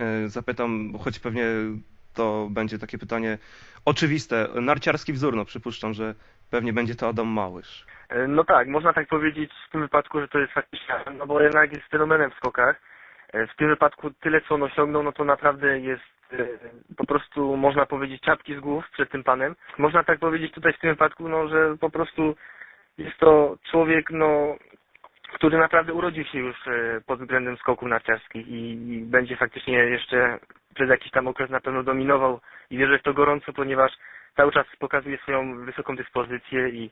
E, Zapytam, choć pewnie to będzie takie pytanie oczywiste. Narciarski wzór, no przypuszczam, że pewnie będzie to Adam Małysz. E, No tak, można tak powiedzieć w tym wypadku, że to jest faktycznie, no bo jednak jest fenomenem w skokach. E, W tym wypadku tyle, co on osiągnął, no to naprawdę jest po prostu, można powiedzieć, czapki z głów przed tym panem. Można tak powiedzieć tutaj w tym wypadku, no, że po prostu jest to człowiek, no, który naprawdę urodził się już e, pod względem skoków narciarskich i, będzie faktycznie jeszcze przez jakiś tam okres na pewno dominował i wierzę w to gorąco, ponieważ cały czas pokazuje swoją wysoką dyspozycję i,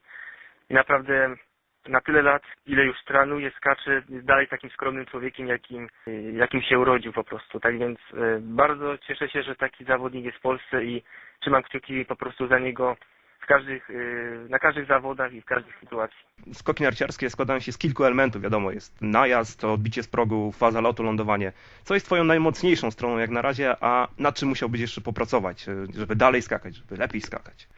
naprawdę na tyle lat, ile już trenuje, skacze, dalej takim skromnym człowiekiem, jakim, jakim się urodził po prostu. Tak więc y, bardzo cieszę się, że taki zawodnik jest w Polsce i trzymam kciuki po prostu za niego każdych, y, na każdych zawodach i w każdej sytuacji. Skoki narciarskie składają się z kilku elementów, wiadomo, jest najazd, odbicie z progu, faza lotu, lądowanie. Co jest twoją najmocniejszą stroną jak na razie, a nad czym musiałbyś jeszcze popracować, e, żeby dalej skakać, żeby lepiej skakać?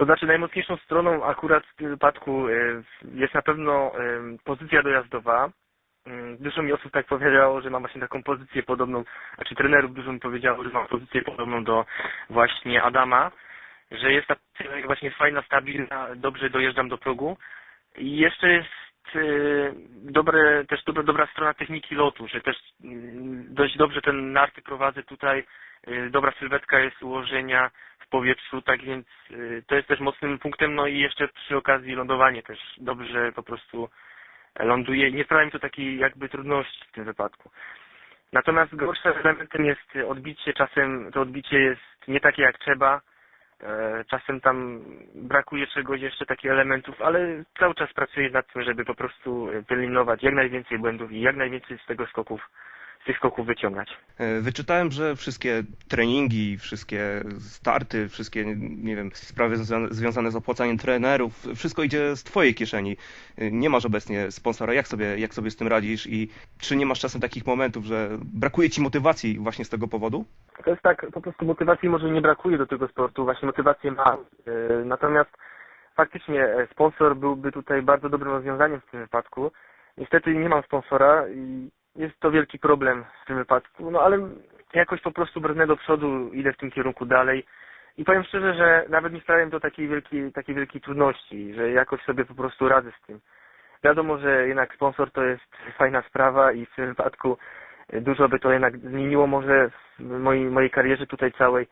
To znaczy najmocniejszą stroną akurat w tym wypadku y, jest na pewno y, pozycja dojazdowa. Y, Dużo mi osób tak powiedziało, że mam właśnie taką pozycję podobną, znaczy trenerów dużo mi powiedziało, że mam pozycję podobną do właśnie Adama, że jest ta właśnie fajna, stabilna, dobrze dojeżdżam do progu. I jeszcze jest y, dobre, też dobra, dobra strona techniki lotu, że też y, dość dobrze ten narty prowadzę tutaj, y, dobra sylwetka jest ułożenia w powietrzu, tak więc y, to jest też mocnym punktem, no i jeszcze przy okazji lądowanie też dobrze po prostu ląduje. Nie sprawia mi to takiej jakby trudności w tym wypadku. Natomiast gorszym elementem jest odbicie, czasem to odbicie jest nie takie jak trzeba, Czasem tam brakuje czegoś jeszcze takich elementów, ale cały czas pracuję nad tym, żeby po prostu wyeliminować jak najwięcej błędów i jak najwięcej z tego skoków, tych skoków wyciągać. E, Wyczytałem, że wszystkie treningi, wszystkie starty, wszystkie, nie wiem, sprawy związa- związane z opłacaniem trenerów, wszystko idzie z twojej kieszeni. E, Nie masz obecnie sponsora. Jak sobie, jak sobie z tym radzisz i czy nie masz czasem takich momentów, że brakuje ci motywacji właśnie z tego powodu? To jest tak, po prostu motywacji może nie brakuje do tego sportu, właśnie motywację mam. E, Natomiast faktycznie sponsor byłby tutaj bardzo dobrym rozwiązaniem w tym wypadku. Niestety nie mam sponsora i jest to wielki problem w tym wypadku, no ale jakoś po prostu brnę do przodu, idę w tym kierunku dalej. I powiem szczerze, że nawet nie sprawiam to takiej wielkiej, takiej wielkiej trudności, że jakoś sobie po prostu radzę z tym. Wiadomo, że jednak sponsor to jest fajna sprawa i w tym wypadku dużo by to jednak zmieniło może w mojej, mojej karierze tutaj całej.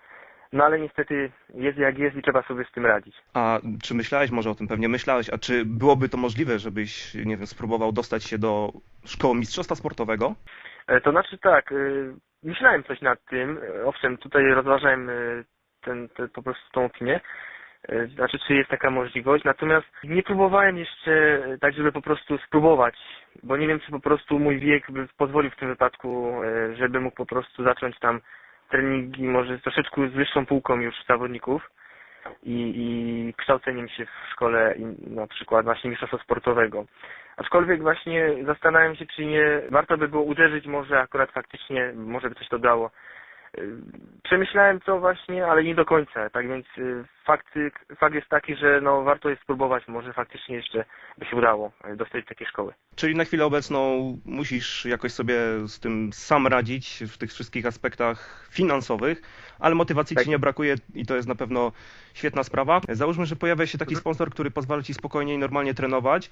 No ale niestety jest jak jest i trzeba sobie z tym radzić. A czy myślałeś, może o tym pewnie myślałeś, a czy byłoby to możliwe, żebyś, nie wiem, spróbował dostać się do szkoły mistrzostwa sportowego? E, To znaczy tak, e, myślałem coś nad tym, e, owszem, tutaj rozważałem ten, ten, po prostu tą opinię, znaczy czy jest taka możliwość, natomiast nie próbowałem jeszcze tak, żeby po prostu spróbować, bo nie wiem, czy po prostu mój wiek by pozwolił w tym wypadku, żeby mógł po prostu zacząć tam treningi może troszeczkę z wyższą półką już zawodników i, i kształceniem się w szkole na przykład właśnie mistrzostwa sportowego. Aczkolwiek właśnie zastanawiam się, czy nie warto by było uderzyć może akurat faktycznie, może by coś to dało. Y, Przemyślałem to właśnie, ale nie do końca, tak więc y, fakt, fakt jest taki, że no warto jest spróbować, może faktycznie jeszcze by się udało y, dostać do takiej szkoły. Czyli na chwilę obecną musisz jakoś sobie z tym sam radzić w tych wszystkich aspektach finansowych, ale motywacji Tak. ci nie brakuje i to jest na pewno świetna sprawa. Załóżmy, że pojawia się taki Mhm. sponsor, który pozwala ci spokojnie i normalnie trenować.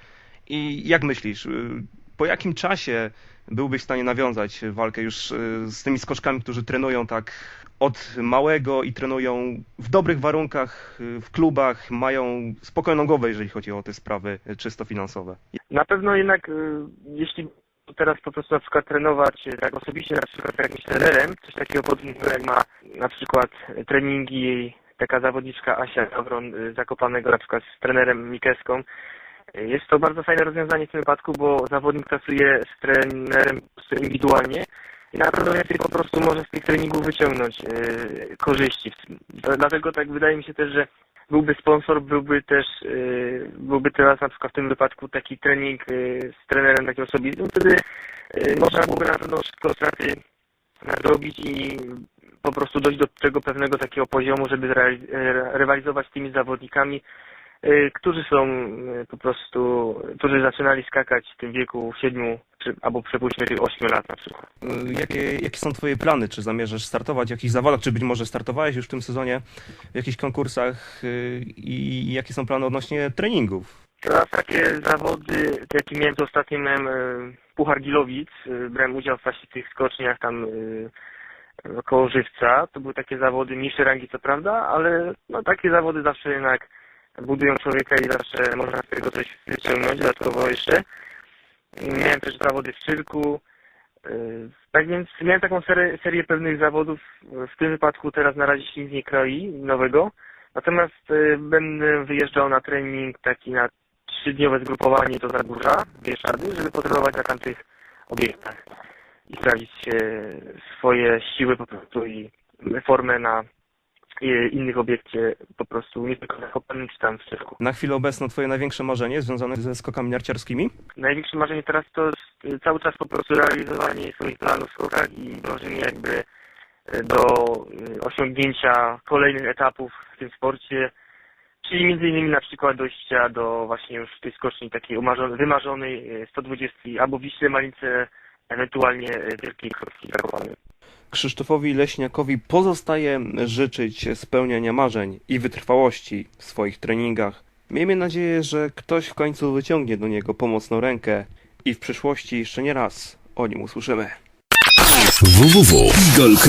I jak myślisz, y, po jakim czasie byłbyś w stanie nawiązać walkę już y, z tymi skoczkami, którzy trenują tak od małego i trenują w dobrych warunkach, y, w klubach, mają spokojną głowę, jeżeli chodzi o te sprawy y, czysto finansowe? Na pewno jednak, jeśli teraz po prostu na przykład trenować tak osobiście, na przykład z jakimś trenerem, coś takiego podobnego jak ma na przykład treningi taka zawodniczka Asia Gawron Zakopanego na przykład z trenerem Mikeską. Jest to bardzo fajne rozwiązanie w tym wypadku, bo zawodnik pracuje z trenerem indywidualnie i na pewno więcej po prostu może z tych treningów wyciągnąć y, korzyści. Dlatego tak wydaje mi się też, że byłby sponsor, byłby też, y, byłby teraz na przykład w tym wypadku taki trening y, z trenerem takim osobistym, wtedy y, można byłoby na pewno szybko straty nadrobić i po prostu dojść do tego pewnego takiego poziomu, żeby rywalizować z tymi zawodnikami, którzy są y, po prostu, którzy zaczynali skakać w tym wieku 7 czy, albo przepuśćmy tych 8 lat na przykład. Y, Jakie, jakie są Twoje plany? Czy zamierzasz startować w jakichś zawodach? Czy być może startowałeś już w tym sezonie w jakichś konkursach? y, I jakie są plany odnośnie treningów? Teraz takie zawody, te jakie miałem, to ostatnio miałem y, Puchar Gilowic, y, brałem udział właśnie w tych skoczniach tam y, koło Żywca. To były takie zawody niższej rangi co prawda, ale no takie zawody zawsze jednak budują człowieka i zawsze można z tego coś wyciągnąć dodatkowo jeszcze. Miałem też zawody w cyrku. y, Tak więc miałem taką serię, serię pewnych zawodów. W tym wypadku teraz na razie się nic nie kroi nowego. Natomiast y, będę wyjeżdżał na trening taki na trzydniowe zgrupowanie do Zagórza, Bieszczady, żeby potrenować na tamtych obiektach i sprawdzić e, swoje siły po prostu i formę na innych obiekcie po prostu, nie tylko na kopalni czy tam w cyrku. Na chwilę obecną Twoje największe marzenie związane ze skokami narciarskimi? Największe marzenie teraz to e, cały czas po prostu realizowanie swoich planów w skokach i dążenie jakby e, do e, osiągnięcia kolejnych etapów w tym sporcie, czyli między innymi na przykład dojścia do właśnie już tej skoczni takiej umarzonej, wymarzonej e, 120 albo Wiśle Malince, ewentualnie Wielkiej Kropki Zakopane. Krzysztofowi Leśniakowi pozostaje życzyć spełniania marzeń i wytrwałości w swoich treningach. Miejmy nadzieję, że ktoś w końcu wyciągnie do niego pomocną rękę i w przyszłości jeszcze nie raz o nim usłyszymy. www.igol.fm